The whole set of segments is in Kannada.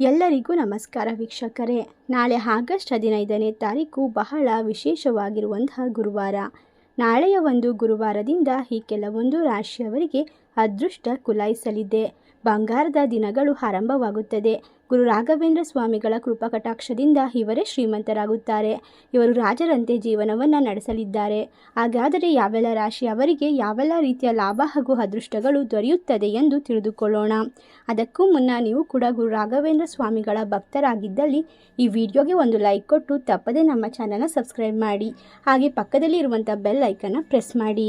ಎಲ್ಲರಿಗೂ ನಮಸ್ಕಾರ ವೀಕ್ಷಕರೇ. ನಾಳೆ ಆಗಸ್ಟ್ ಹದಿನೈದನೇ ತಾರೀಕು ಬಹಳ ವಿಶೇಷವಾಗಿರುವಂತಹ ಗುರುವಾರ. ನಾಳೆಯ ಒಂದು ಗುರುವಾರದಿಂದ ಈ ಕೆಲವೊಂದು ರಾಶಿಯವರಿಗೆ ಅದೃಷ್ಟ ಕುಲಾಯಿಸಲಿದೆ. ಬಂಗಾರದ ದಿನಗಳು ಆರಂಭವಾಗುತ್ತದೆ. ಗುರು ರಾಘವೇಂದ್ರ ಸ್ವಾಮಿಗಳ ಕೃಪಕಟಾಕ್ಷದಿಂದ ಇವರೇ ಶ್ರೀಮಂತರಾಗುತ್ತಾರೆ. ಇವರು ರಾಜರಂತೆ ಜೀವನವನ್ನು ನಡೆಸಲಿದ್ದಾರೆ. ಹಾಗಾದರೆ ಯಾವೆಲ್ಲ ರಾಶಿ ಅವರಿಗೆ ಯಾವೆಲ್ಲ ರೀತಿಯ ಲಾಭ ಹಾಗೂ ಅದೃಷ್ಟಗಳು ದೊರೆಯುತ್ತದೆ ಎಂದು ತಿಳಿದುಕೊಳ್ಳೋಣ. ಅದಕ್ಕೂ ಮುನ್ನ ನೀವು ಕೂಡ ಗುರು ರಾಘವೇಂದ್ರ ಸ್ವಾಮಿಗಳ ಭಕ್ತರಾಗಿದ್ದಲ್ಲಿ ಈ ವಿಡಿಯೋಗೆ ಒಂದು ಲೈಕ್ ಕೊಟ್ಟು ತಪ್ಪದೆ ನಮ್ಮ ಚಾನಲ್ನ ಸಬ್ಸ್ಕ್ರೈಬ್ ಮಾಡಿ. ಹಾಗೆ ಪಕ್ಕದಲ್ಲಿ ಇರುವಂಥ ಬೆಲ್ ಐಕನ್ನ ಪ್ರೆಸ್ ಮಾಡಿ.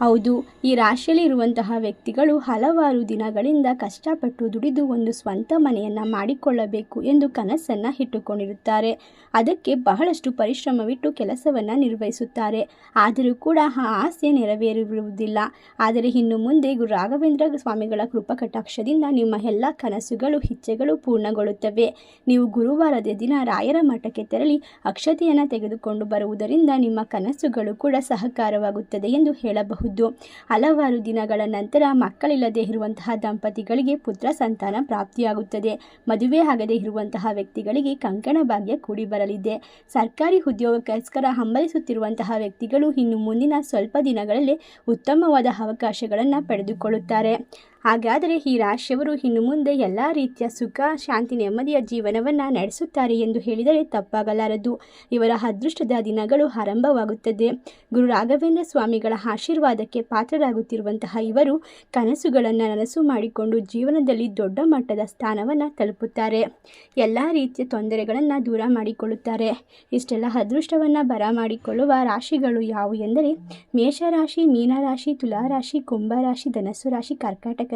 ಹೌದು, ಈ ರಾಶಿಯಲ್ಲಿರುವಂತಹ ವ್ಯಕ್ತಿಗಳು ಹಲವಾರು ದಿನಗಳಿಂದ ಕಷ್ಟಪಟ್ಟು ದುಡಿದು ಒಂದು ಸ್ವಂತ ಮನೆಯನ್ನು ಮಾಡಿಕೊಳ್ಳಬೇಕು ಎಂದು ಕನಸನ್ನು ಇಟ್ಟುಕೊಂಡಿರುತ್ತಾರೆ. ಅದಕ್ಕೆ ಬಹಳಷ್ಟು ಪರಿಶ್ರಮವಿಟ್ಟು ಕೆಲಸವನ್ನು ನಿರ್ವಹಿಸುತ್ತಾರೆ. ಆದರೂ ಕೂಡ ಆ ಆಸೆ ನೆರವೇರಿರುವುದಿಲ್ಲ ಆದರೆ ಇನ್ನು ಮುಂದೆ ಗುರು ರಾಘವೇಂದ್ರ ಸ್ವಾಮಿಗಳ ಕೃಪಕಟಾಕ್ಷದಿಂದ ನಿಮ್ಮ ಎಲ್ಲ ಕನಸುಗಳು, ಇಚ್ಛೆಗಳು ಪೂರ್ಣಗೊಳ್ಳುತ್ತವೆ. ನೀವು ಗುರುವಾರದ ದಿನ ರಾಯರ ಮಠಕ್ಕೆ ತೆರಳಿ ಅಕ್ಷತೆಯನ್ನು ತೆಗೆದುಕೊಂಡು ಬರುವುದರಿಂದ ನಿಮ್ಮ ಕನಸುಗಳು ಕೂಡ ಸಹಕಾರವಾಗುತ್ತದೆ ಎಂದು ಹೇಳಬಹುದು. ಹಲವಾರು ದಿನಗಳ ನಂತರ ಮಕ್ಕಳಿಲ್ಲದೆ ಇರುವಂತಹ ದಂಪತಿಗಳಿಗೆ ಪುತ್ರ ಸಂತಾನ ಪ್ರಾಪ್ತಿಯಾಗುತ್ತದೆ. ಮದುವೆ ಆಗದೆ ಇರುವಂತಹ ವ್ಯಕ್ತಿಗಳಿಗೆ ಕಂಕಣ ಭಾಗ್ಯ ಕೂಡಿ ಬರಲಿದೆ. ಸರ್ಕಾರಿ ಉದ್ಯೋಗಕ್ಕೋಸ್ಕರ ಹಂಬಲಿಸುತ್ತಿರುವಂತಹ ವ್ಯಕ್ತಿಗಳು ಇನ್ನು ಮುಂದಿನ ಸ್ವಲ್ಪ ದಿನಗಳಲ್ಲಿ ಉತ್ತಮವಾದ ಅವಕಾಶಗಳನ್ನು ಪಡೆದುಕೊಳ್ಳುತ್ತಾರೆ. ಹಾಗಾದರೆ ಈ ರಾಶಿಯವರು ಇನ್ನು ಮುಂದೆ ಎಲ್ಲ ರೀತಿಯ ಸುಖ, ಶಾಂತಿ, ನೆಮ್ಮದಿಯ ಜೀವನವನ್ನು ನಡೆಸುತ್ತಾರೆ ಎಂದು ಹೇಳಿದರೆ ತಪ್ಪಾಗಲಾರದು. ಇವರ ಅದೃಷ್ಟದ ದಿನಗಳು ಆರಂಭವಾಗುತ್ತದೆ. ಗುರು ರಾಘವೇಂದ್ರ ಸ್ವಾಮಿಗಳ ಆಶೀರ್ವಾದಕ್ಕೆ ಪಾತ್ರರಾಗುತ್ತಿರುವಂತಹ ಇವರು ಕನಸುಗಳನ್ನು ನನಸು ಮಾಡಿಕೊಂಡು ಜೀವನದಲ್ಲಿ ದೊಡ್ಡ ಮಟ್ಟದ ಸ್ಥಾನವನ್ನು ತಲುಪುತ್ತಾರೆ. ಎಲ್ಲ ರೀತಿಯ ತೊಂದರೆಗಳನ್ನು ದೂರ ಮಾಡಿಕೊಳ್ಳುತ್ತಾರೆ. ಇಷ್ಟೆಲ್ಲ ಅದೃಷ್ಟವನ್ನು ಬರಮಾಡಿಕೊಳ್ಳುವ ರಾಶಿಗಳು ಯಾವುವು ಎಂದರೆ ಮೇಷರಾಶಿ, ಮೀನರಾಶಿ, ತುಲಾರಾಶಿ, ಕುಂಭರಾಶಿ, ಧನಸ್ಸು ರಾಶಿ, ಕರ್ಕಾಟಕ